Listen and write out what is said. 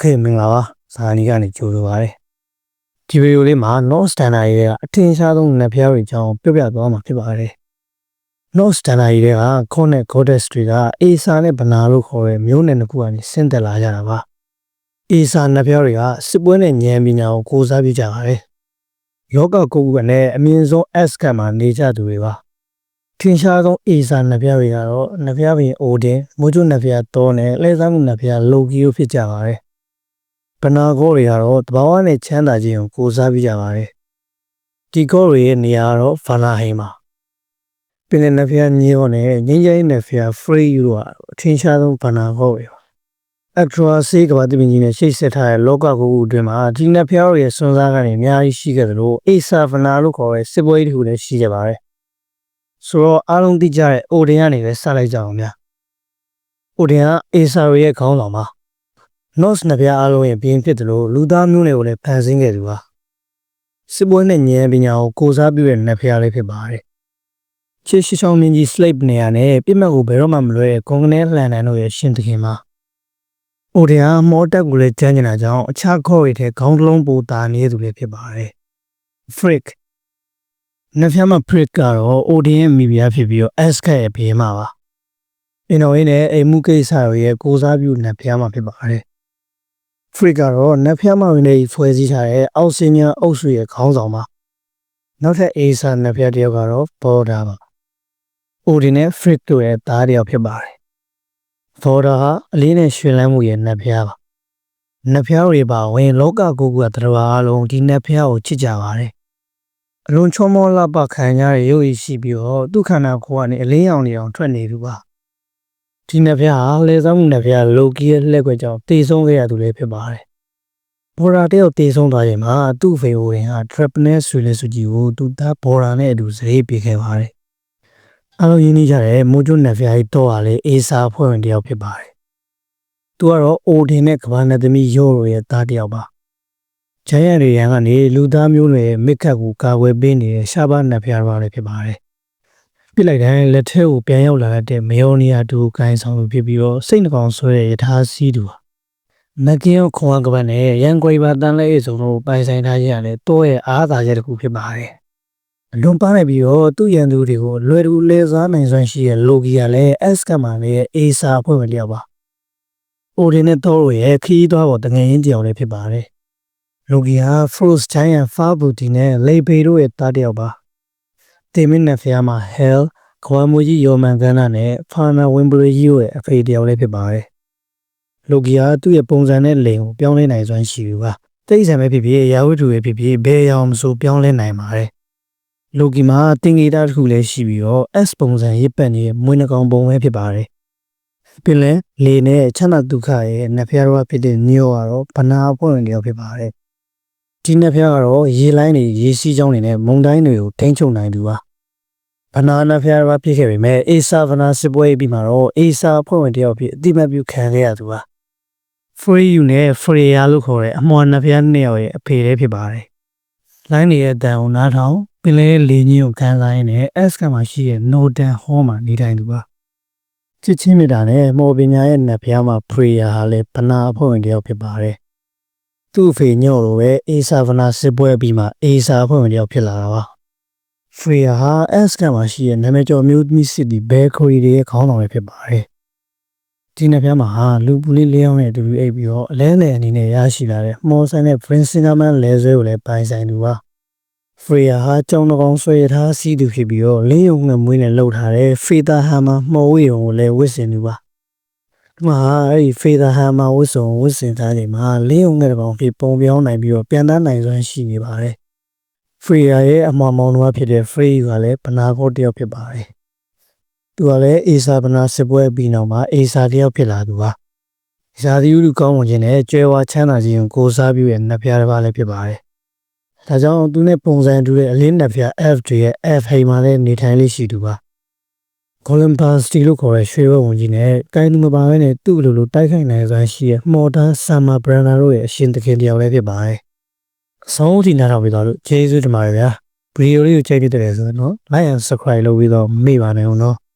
Okay မင်္ဂလာပါဇာနီကနေကြိုဆိုပါရစေဒီဗီဒီယိုလေးမှာ North Standard ရဲ့အထင်ရှားဆုံးနက်ဖျားတွေအကြောင်းပြောပြသွားမှာဖြစ်ပါတယ် North Standard ရဲ့က Con နဲ့ Goddess တွေက Acer နဲ့ Bana လို့ခေါ်တဲ့မျိုးနယ်တစ်ခုကနေဆင်းသက်လာကြတာပါ Acer နက်ဖျားတွေကစစ်ပွဲနဲ့ဉာဏ်ပညာကိုကိုးစားပြုကြပါတယ်ယောဂကိုယ်ကလည်းအမြင့်ဆုံး S ကမှာနေကြသူတွေပါထင်ရှားဆုံး Acer နက်ဖျားတွေကတော့နက်ဖျားပင် Odin မိုးကျွတ်နက်ဖျားတောနဲ့လဲစားမှုနက်ဖျား Loki တို့ဖြစ်ကြပါတယ် ဘနာကောတွေကတော့တဘာဝနဲ့ချမ်းသာခြင်းကိုကိုးစားပြီးကြပါတယ်ဒီကောတွေရဲ့နေရာကတော့ဗာနာဟိန်မှာပင်လယ်နက်ဖျားညောနဲ့ငင်းကျင်းနက်ဖျား free တို့ကအထင်ရှားဆုံးဘနာကောတွေပါ Actra ဆေးကဘာတိပင်ကြီးနဲ့ရှိတ်ဆက်ထားတဲ့လောကကိုအတွင်းမှာဒီနက်ဖျားတွေရဲ့စွမ်းစားကနေအများကြီးရှိခဲ့သလို Acer ဗနာလို့ခေါ်တဲ့စစ်ပွဲတစ်ခုလည်းရှိခဲ့ပါတယ်ဆိုတော့အားလုံးသိကြတဲ့ Odin ကနေပဲစလိုက်ကြအောင်ဗျာ Odin က Acer ရဲ့ခေါင်းဆောင်ပါ Norse နှစ်ပြားအားလုံးရဲ့ဘင်းဖြစ်တယ်လို့လူသားမျိုးတွေကိုလည်းဖန်ဆင်းခဲ့သူပါစစ်ပွဲနဲ့ဉာဏ်ပညာကိုကိုစားပြုတဲ့နှစ်ဖျားလေးဖြစ်ပါတယ်ချစ်ရှိချောင်းမြင့်ကြီး slave နေရာနဲ့ပြစ်မှတ်ကိုဘယ်တော့မှမလွဲတဲ့ကွန်ကနေလှန်တန်တို့ရဲ့ရှင်သခင်ပါ။အိုဒီယာမောတက်ကိုလည်းကျန်းကျင်တာကြောင့်အခြားခေါ်ရတဲ့ခေါင်းတစ်လုံးပိုတာနေသူလည်းဖြစ်ပါတယ်။ Frick နှစ်ဖျားမှာ Frick ကတော့ Odin ရဲ့မိဖုရားဖြစ်ပြီးတော့ Aska ရဲ့ဘေးမှာပါ။အင်တော်ရင်းနဲ့အိမ်မှုကိစ္စရဲ့ကိုစားပြုနှစ်ဖျားမှာဖြစ်ပါတယ်။ Frick ကတော့နက်ဖျားမဝင်တဲ့ဖွဲ့စည်းထားတဲ့အောက်စင်ညာအုပ်စုရဲ့ခေါင်းဆောင်ပါ။နောက်ထပ် Acer နက်ဖျားတစ်ယောက်ကတော့ Border ပါ။ Odin နဲ့ Frick တို့ရဲ့သားတစ်ယောက်ဖြစ်ပါတယ်။ Border ဟာအလေးနဲ့ရွှင်လန်းမှုရဲ့နက်ဖျားပါ။နက်ဖျားတွေပါဝင်လောကကိုကတရားအလုံးဒီနက်ဖျားကိုချစ်ကြပါတယ်။အလွန်ချောမောလှပခံရတဲ့ရုပ်ရည်ရှိပြီးတော့သူခန္ဓာကိုယ်ကနေအလင်းရောင်နေအောင်ထွက်နေသူပါ။ ဒီနက်ဖျားဟာလဲဆောင်မှုနက်ဖျားလိုကီရဲ့လှည့်ကွက်ကြောင့်တည်ဆုံးခဲ့ရသူလည်းဖြစ်ပါတယ်။ဘော်ရာတယောက်တည်ဆုံးသွားချိန်မှာသူ့ဖေအိုရင်ဟာ trap နဲ့ဆွေလဲစုကြည့်ကိုသူသားဘော်ရာနဲ့အတူစရေးပြခဲ့ပါတယ်။အားလုံးရင်းနှီးကြတဲ့မိုးကျွတ်နက်ဖျားကြီးတော့ဟာလေအေစာဖွဲ့ဝင်တယောက်ဖြစ်ပါတယ်။သူကတော့အိုဒင်နဲ့ကဘာနသမီးယောရိုရဲ့သားတယောက်ပါ။ဂျိုင်းရန်တွေရန်ကနေလူသားမျိုးတွေရဲ့မစ်ခတ်ကိုကာကွယ်ပေးနေတဲ့ရှားပါနက်ဖျားပါလည်းဖြစ်ပါတယ်။ ပြစ်လိုက်တိုင်းလက်ထဲကိုပြန်ရောက်လာတဲ့မေယိုနီယာတူကိုင်းဆောင်သူဖြစ်ပြီးတော့စိတ်နှကောင်ဆွဲတဲ့ယထာစီးသူပါ။မကင်းခွန်ကပတ်နဲ့ရန်ကွေပါတန်လဲအစုံတို့ပိုင်ဆိုင်ထားခြင်းကလည်းတော့ရဲ့အားသာချက်တစ်ခုဖြစ်ပါတယ်။အလွန်ပါနေပြီးတော့သူ့ရန်သူတွေကိုလွယ်တူလဲစားနိုင်စွမ်းရှိတဲ့လိုဂီကလည်း S ကမှလည်းအေစာအဖွဲ့ဝင်တယောက်ပါ။ Odin နဲ့ Thor ရဲ့ခီးသွားပေါ်တငယ်ရင်းကြောင်လည်းဖြစ်ပါတယ်။လိုဂီဟာ Frost Giant Farbuti နဲ့ Leibe တို့ရဲ့တားတယောက်ပါ။ တေမင်းနဲ့ဖျားမှာ Hell ခွာမူကြီးယောမန်ကန်းနာနဲ့ Fana Wimbley ရဲ့အဖေတယောက်လည်းဖြစ်ပါတယ်။လိုဂီဟာသူ့ရဲ့ပုံစံနဲ့လိန်ကိုပြောင်းလဲနိုင်စွမ်းရှိသူပါ။တိတ်ဆန်ပဲဖြစ်ဖြစ်ရာဝတ္ထုပဲဖြစ်ဖြစ်ဘယ်ရောင်မဆိုပြောင်းလဲနိုင်ပါတယ်။လိုဂီမှာတင်ဂီတာတစ်ခုလည်းရှိပြီးတော့ S ပုံစံရစ်ပတ်နေတဲ့မွေးနှကောင်ပုံပဲဖြစ်ပါတယ်။ပြင်လဲလေနဲ့ချမ်းသာဒုက္ခရဲ့နဖျားတော်ဖြစ်တဲ့ညောကတော့ဗနာအဖွဲ့ဝင်တယောက်ဖြစ်ပါတယ်။ ဒီနဖျားကတော့ရေလိုင်းတွေရေစီးကြောင်းတွေနဲ့မုန်တိုင်းတွေကိုထိန်းချုပ်နိုင်သူပါ။ဗနာနဖျားတော်ဖြစ်ခဲ့ပေမဲ့အေဆာဗနာစစ်ပွဲပြီးမှတော့အေဆာအဖွဲ့ဝင်တယောက်ဖြစ်အတိမတ်ပြုခံခဲ့ရသူပါ။ Free You နဲ့ Freya လို့ခေါ်တဲ့အမွှာနဖျားနှစ်ယောက်ရဲ့အဖေလေးဖြစ်ပါတယ်။လိုင်းတွေရဲ့အတန်ကိုနားထောင်ပင်လဲလေညင်းကိုခံစားရင်းနဲ့ S ကမှရှိတဲ့ Northern Hall မှာနေထိုင်သူပါ။ချစ်ချင်းမြတ်တာနဲ့မော်ပညာရဲ့နတ်ဖျားမှာ Freya ဟာလည်းဗနာအဖွဲ့ဝင်တယောက်ဖြစ်ပါတယ်။ သူ့အဖေညော့လိုပဲအေဆာဗနာစစ်ပွဲပြီးမှအေဆာအဖွဲ့ဝင်တယောက်ဖြစ်လာတာပါ။ Freya ဟာ S ကမှရှိတဲ့နာမည်ကျော်မျိုးသမီးစစ်တီ Bakery တွေရဲ့ခေါင်းဆောင်ပဲဖြစ်ပါတယ်။ဒီနှစ်ပြားမှာဟာလူပူလေးလေးအောင်နဲ့အတူတူအိပ်ပြီးတော့အလဲလဲအနေနဲ့ရရှိလာတဲ့မော်ဆန်နဲ့ Prince Cinnamon လဲဆွဲကိုလည်းပိုင်ဆိုင်သူပါဖရီယာဟာကြောင်တကောင်ဆွဲထားစီးသူဖြစ်ပြီးတော့လင်းယုံငမွေးနဲ့လှုပ်ထားတဲ့ဖေတာဟမ်မာမှော်ဝေးုံကိုလည်းဝစ်စင်သူပါ ဒီမှာအဲ့ဒီဖေတာဟမ်မာဝစ်စုံဝစ်စင်ထားချိန်မှာလင်းယုံငယ်တကောင်ဖြစ်ပုံပြောင်းနိုင်ပြီးတော့ပြန်တန်းနိုင်စွမ်းရှိနေပါတယ်ဖရီယာရဲ့အမောင်မောင်တို့ဖြစ်တဲ့ဖရီကလည်းဗနာကောတယောက်ဖြစ်ပါတယ်သူကလည်းအေစာဗနာစစ်ပွဲပြီးနောက်မှာအေစာတယောက်ဖြစ်လာသူပါဇာတိဥလူကောင်းဝင်ခြင်းနဲ့ကျွဲဝါချမ်းသာခြင်းကိုကိုစားပြုတဲ့နတ်ဖျားတစ်ပါးလည်းဖြစ်ပါတယ်။ဒါကြောင့်သူနဲ့ပုံစံတူတဲ့အလင်းနတ်ဖျား F တွေရဲ့ F ဟိမ်မှာလည်းနေထိုင်လေးရှိသူပါ။ Golden Pasty လို့ခေါ်တဲ့ရွှေဘုံဝင်ကြီးနဲ့ကိုင်းသူမပါဘဲနဲ့သူ့လိုလိုတိုက်ခိုက်နိုင်စွမ်းရှိတဲ့ Modern Summer Brandner တို့ရဲ့အရှင်သခင်တယောက်လည်းဖြစ်ပါတယ်။အဆုံးထိနားထောင်ပြီးတော့လို့ကျေးဇူးတင်ပါတယ်ဗျာ။ဗီဒီယိုလေးကိုချိန်ပြတဲ့ဆိုတော့ like and subscribe လုပ်ပြီးတော့မေ့ပါနဲ့ဦးနော်။